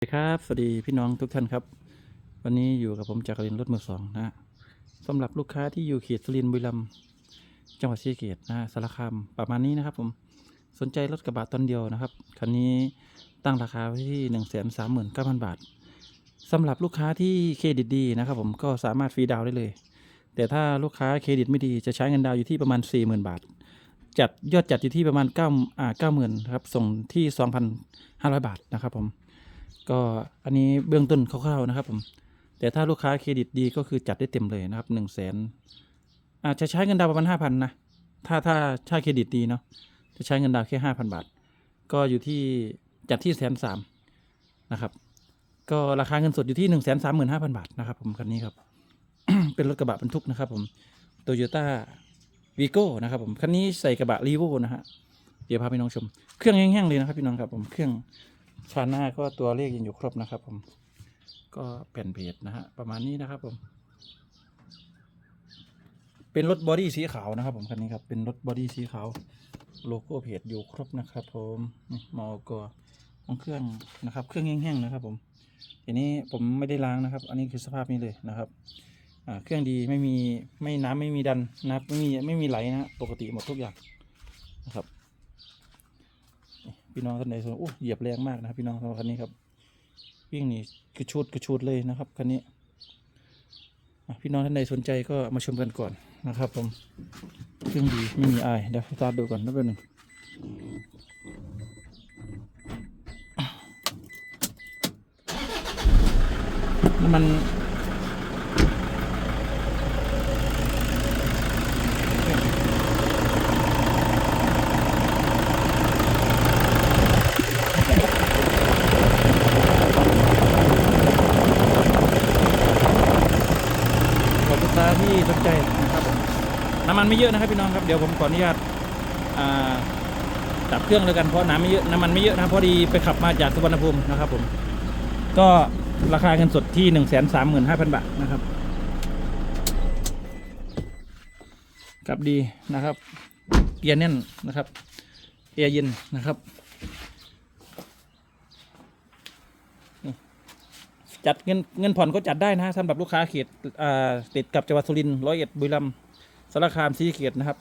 สวัสดีครับ สวัสดีพี่น้องทุกท่านครับ วันนี้อยู่กับผมจากรินรถมือสองนะฮะสำหรับลูกค้าที่อยู่เขตสุรินบุรีรัมย์จังหวัดศรีเกษนะสารคามประมาณนี้นะครับผมสนใจรถกระบะตอนเดียวนะครับคันนี้ตั้งราคาไว้ที่หนึ่งแสนสามหมื่นเก้าพันบาทสำหรับลูกค้าที่เครดิตดีนะครับผมก็สามารถฟรีดาวได้เลย แต่ถ้าลูกค้าเครดิตไม่ดีจะใช้เงินดาวอยู่ที่ประมาณสี่หมื่นบาท จัดยอดจัดอยู่ที่ประมาณเก้าอ่าเก้าหมื่นครับส่งที่สองพันห้าร้อยบาทนะครับผม ก็อันนี้เบื้องต้นคร่าวๆนะครับผมแต่ถ้าลูกค้าเครดิตดีก็คือจัดได้เต็มเลยนะครับหนึ่งแสนอาจจะใช้เงินดาวน์ประมาณห้าพันนะถ้าถ้าถ้าเครดิตดีเนาะจะใช้เงินดาวน์แค่ห้าพันบาท ก็อยู่ที่จัดที่แสนสามนะครับก็ราคาเงินสดอยู่ที่หนึ่งแสนสามหมื่นห้าพันบาทนะครับผมคันนี้ครับ เป็นรถกระบะบรรทุกนะครับผมโตโยต้าวีโก้นะครับผมคันนี้ใส่กระบะรีโวนะฮะเดี๋ยวพาพี่น้องชม เครื่องแห้งๆเลยนะครับพี่น้องครับผมเครื่อง ชาหน้าก็ตัวเลขยังอยู่ครบนะครับผม ก็แผ่นเพจนะฮะประมาณนี้นะครับผม เป็นรถบอดี้สีขาวนะครับ ผมคันนี้ครับเป็นรถบอดี้สีขาวโลโก้เพจอยู่ครบนะครับ ผมมอกของเครื่องนะครับ เครื่องแห้งๆนะครับ ผมทีนี้ผมไม่ได้ล้างนะครับ อันนี้คือสภาพนี้เลยนะครับเครื่องดีไม่มีไม่น้ำไม่มีดันนะครับไม่มีไม่มีไหลนะฮะปกติหมดทุกอย่างนะครับ พี่น้องท่านใดสนโอ้เหยียบแรงมากนะครับพี่น้องสำหรับคันนี้ครับวิ่งนี่กระชูดกระชูดเลยนะครับคันนี้พี่น้องท่านใดสนใจก็มาชมกันก่อนนะครับ ผมเครื่องดีไม่มีอายเดี๋ยวสตาร์ทดูก่อนนิดนึงน้ำมันของลูก ค้าที่สนใจนะครับผมน้ำมันไม่เยอะนะครับพี่น้องครับเดี๋ยวผมขออนุญาตอ่าดับเครื่องเลยกันเพราะน้ำไม่เยอะน้ำมันไม่เยอะนะพอดีไปขับมาจากสุวรรณภูมินะครับผมก็ราคาเงินสดที่หนึ่งแสนสามหมื่นห้าพันบาทนะครับกับดีนะครับเกียร์แน่นนะครับเกียร์เย็นนะครับ จัดเงินเงินผ่อนก็จัดได้นะสำหรับลูกค้าเขตติดกับจังหวัดสุรินทร์ร้อยเอ็ดบุรีรัมย์สารคามศรีเกษนะครับ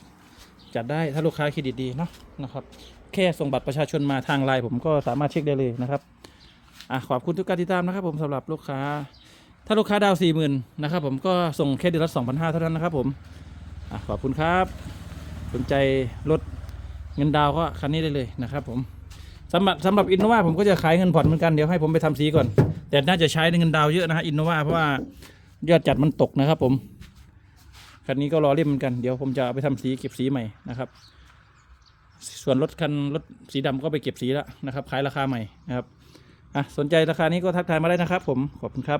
จัดได้ถ้าลูกค้าเครดิตดีเนาะนะครับ แค่ส่งบัตรประชาชนมาทางไลน์ผมก็สามารถเช็คได้เลยนะครับอะขอบคุณทุกการติดตามนะครับ ผมสำหรับลูกค้า ถ้าลูกค้าดาวสี่หมื่นนะครับผมก็ส่งแค่เดือนละสองพันห้าเท่านั้นนะครับผมอะขอบคุณครับสนใจลดเงินดาวก็คันนี้ได้เลยนะครับ ผมสำหรับสำหรับอินโนวาผมก็จะขายเงินผ่อนเหมือนกันเดี๋ยวให้ผมไปทำสีก่อน แต่น่าจะใช้เงินดาวเยอะนะฮะอินโนวาเพราะว่ายอดจัดมันตกนะครับผม คันนี้ก็รอเล่มเหมือนกัน เดี๋ยวผมจะเอาไปทำสีเก็บสีใหม่นะครับ ส่วนรถคันรถสีดำก็ไปเก็บสีแล้วนะครับ ขายราคาใหม่นะครับ อะสนใจราคานี้ก็ทักทายมาได้นะครับผม ขอบคุณครับ